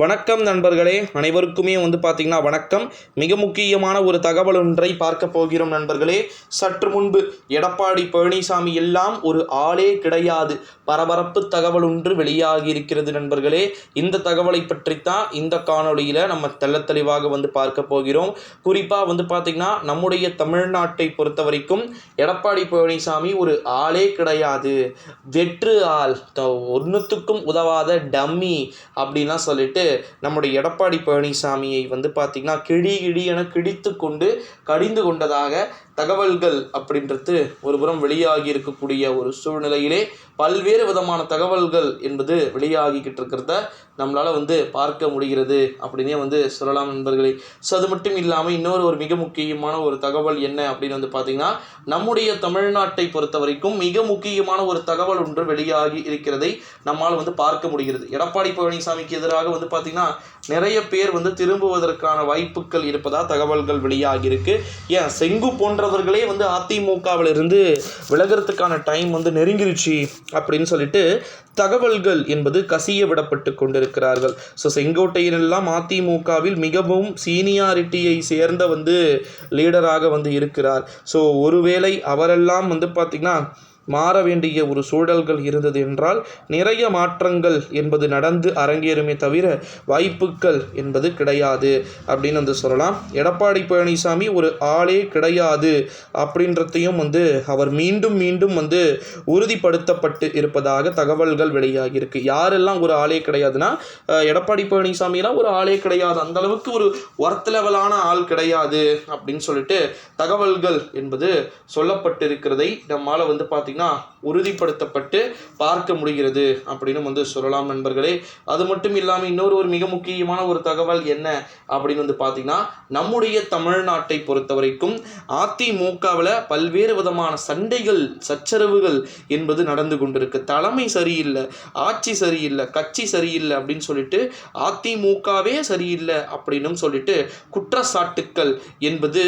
வணக்கம் நண்பர்களே அனைவருக்குமே வந்து பார்த்தீங்கன்னா வணக்கம். மிக முக்கியமான ஒரு தகவல் ஒன்றை பார்க்க போகிறோம் நண்பர்களே. சற்று முன்பு எடப்பாடி பழனிசாமி எல்லாம் ஒரு ஆளே கிடையாது. பரபரப்பு தகவல் ஒன்று வெளியாகி இருக்கிறது நண்பர்களே. இந்த தகவலை பற்றித்தான் இந்த காணொளியில் நம்ம தெள்ள தெளிவாக வந்து பார்க்க போகிறோம். குறிப்பாக வந்து பார்த்திங்கன்னா நம்முடைய தமிழ்நாட்டை பொறுத்த வரைக்கும் எடப்பாடி பழனிசாமி ஒரு ஆளே கிடையாது. வெற்று ஆள் ஒன்றுத்துக்கும் உதவாத டம்மி அப்படின்லாம் சொல்லிட்டு நம்முடைய எடப்பாடி பழனிசாமியை வந்து பார்த்திங்கன்னா கிழி கிழி என கிழித்து கொண்டு கடிந்து கொண்டதாக தகவல்கள் அப்படின்றது ஒருபுறம் வெளியாகி இருக்கக்கூடிய ஒரு சூழ்நிலையிலே பல்வேறு விதமான தகவல்கள் என்பது வெளியாகிக்கிட்டு இருக்கிறத நம்மளால் வந்து பார்க்க முடிகிறது அப்படின்னே வந்து சொல்லலாம் நண்பர்களே. ஸோ அது மட்டும் இல்லாமல் இன்னொரு ஒரு மிக முக்கியமான ஒரு தகவல் என்ன அப்படின்னு வந்து பார்த்தீங்கன்னா நம்முடைய தமிழ்நாட்டை பொறுத்த வரைக்கும் மிக முக்கியமான ஒரு தகவல் ஒன்று வெளியாகி இருக்கிறதை நம்மால் வந்து பார்க்க முடிகிறது. எடப்பாடி பழனிசாமிக்கு எதிராக வந்து பார்த்தீங்கன்னா நிறைய பேர் வந்து திரும்புவதற்கான வாய்ப்புகள் இருப்பதா தகவல்கள் வெளியாகி இருக்கு. ஏன்? செங்கு போன்றவர்களே வந்து அதிமுகவில் இருந்து விலகிறதுக்கான டைம் வந்து நெருங்கிருச்சு அப்படின்னு சொல்லிட்டு தகவல்கள் என்பது கசிய விடப்பட்டு கொண்டிருக்கிறார்கள். ஸோ செங்கோட்டையன் எல்லாம் அதிமுகவில் மிகவும் சீனியாரிட்டியை சேர்ந்த வந்து லீடராக வந்து இருக்கிறார். ஸோ ஒருவேளை அவரெல்லாம் வந்து பார்த்திங்கன்னா மாற வேண்டிய ஒரு சூழல்கள் இருந்தது என்றால் நிறைய மாற்றங்கள் என்பது நடந்து அரங்கேறுமே தவிர வாய்ப்புகள் என்பது கிடையாது அப்படின்னு வந்து சொல்லலாம். எடப்பாடி பழனிசாமி ஒரு ஆளே கிடையாது அப்படின்றதையும் வந்து அவர் மீண்டும் மீண்டும் வந்து உறுதிப்படுத்தப்பட்டு இருப்பதாக தகவல்கள் வெளியாகி இருக்கு யாரெல்லாம் ஒரு ஆளே கிடையாதுன்னா எடப்பாடி பழனிசாமிலாம் ஒரு ஆளே கிடையாது. அந்த அளவுக்கு ஒரு ஒர்த் லெவலான ஆள் கிடையாது அப்படின்னு சொல்லிட்டு தகவல்கள் என்பது சொல்லப்பட்டிருக்கிறதை நம்மால் வந்து பார்த்திங்கன்னா உறுதிப்படுத்தப்பட்டு பார்க்க முடிகிறது அப்படின்னு வந்து சொல்லலாம் நண்பர்களே. அது மட்டும் இல்லாமல் இன்னொரு ஒரு மிக முக்கியமான ஒரு தகவல் என்ன அப்படின்னு வந்து பார்த்தீங்கன்னா நம்முடைய தமிழ்நாட்டை பொறுத்த வரைக்கும் அதிமுகவில் பல்வேறு விதமான சண்டைகள் சச்சரவுகள் என்பது நடந்து கொண்டிருக்கு. தலைமை சரியில்லை ஆட்சி சரியில்லை கட்சி சரியில்லை அப்படின்னு சொல்லிட்டு அதிமுகவே சரியில்லை அப்படின்னும் சொல்லிட்டு குற்றச்சாட்டுக்கள் என்பது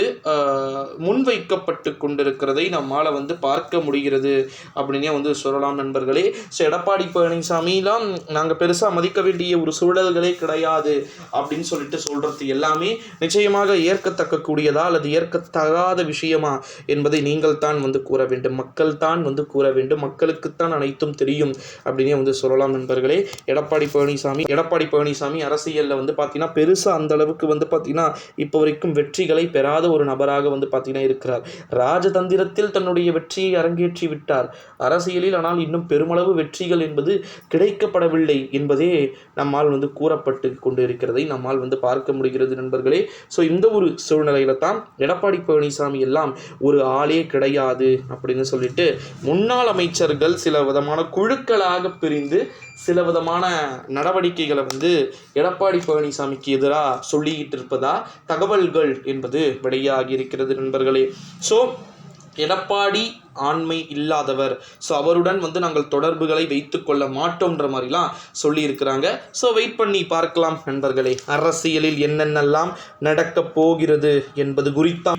முன்வைக்கப்பட்டு கொண்டிருக்கிறதை நம்மால் வந்து பார்க்க முடிகிறது. அப்படின்னே வந்து சொல்லலாம் நண்பர்களே. ஸோ எடப்பாடி பழனிசாமிலாம் நாங்கள் பெருசாக மதிக்க வேண்டிய ஒரு சூழல்களே கிடையாது அப்படின்னு சொல்லிட்டு சொல்கிறது எல்லாமே நிச்சயமாக ஏற்கத்தக்கக்கூடியதா அல்லது ஏற்கத்தகாத விஷயமா என்பதை நீங்கள் தான் வந்து கூற வேண்டும். மக்கள் தான் வந்து கூற வேண்டும். மக்களுக்குத்தான் அனைத்தும் தெரியும் அப்படின்னே வந்து சொல்லலாம் நண்பர்களே. எடப்பாடி பழனிசாமி எடப்பாடி பழனிசாமி அரசியலில் வந்து பார்த்தீங்கன்னா பெருசாக அந்த அளவுக்கு வந்து பார்த்தீங்கன்னா இப்போ வரைக்கும் வெற்றிகளை பெறாத ஒரு நபராக வந்து பார்த்தீங்கன்னா இருக்கிறார். ராஜதந்திரத்தில் தன்னுடைய வெற்றியை அரங்கேற்றி விட்டு விட்டார். அரசியலில் ஆனால் இன்னும் பெருமளவு வெற்றிகள் என்பது கிடைக்கப்படவில்லை என்பதே நம்மால் வந்து கூறப்பட்டு கொண்டு இருக்கிறதை நம்மால் வந்து பார்க்க முடிகிறது நண்பர்களே. ஸோ இந்த ஒரு சூழ்நிலையில தான் எடப்பாடி பழனிசாமி எல்லாம் ஒரு ஆளே கிடையாது அப்படின்னு சொல்லிட்டு முன்னாள் அமைச்சர்கள் சில விதமான குழுக்களாக பிரிந்து சில விதமான நடவடிக்கைகளை வந்து எடப்பாடி பழனிசாமிக்கு எதிராக சொல்லிக்கிட்டு இருப்பதா தகவல்கள் என்பது வெளியாகி இருக்கிறது நண்பர்களே. ஸோ எடப்பாடி ஆண்மை இல்லாதவர். ஸோ அவருடன் வந்து நாங்கள் தொடர்புகளை வைத்து கொள்ள மாட்டோம்ன்ற மாதிரிலாம் சொல்லியிருக்கிறாங்க. ஸோ வெயிட் பண்ணி பார்க்கலாம் நண்பர்களே. அரசியலில் என்னென்னலாம் நடக்கப் போகிறது என்பது குறித்தான்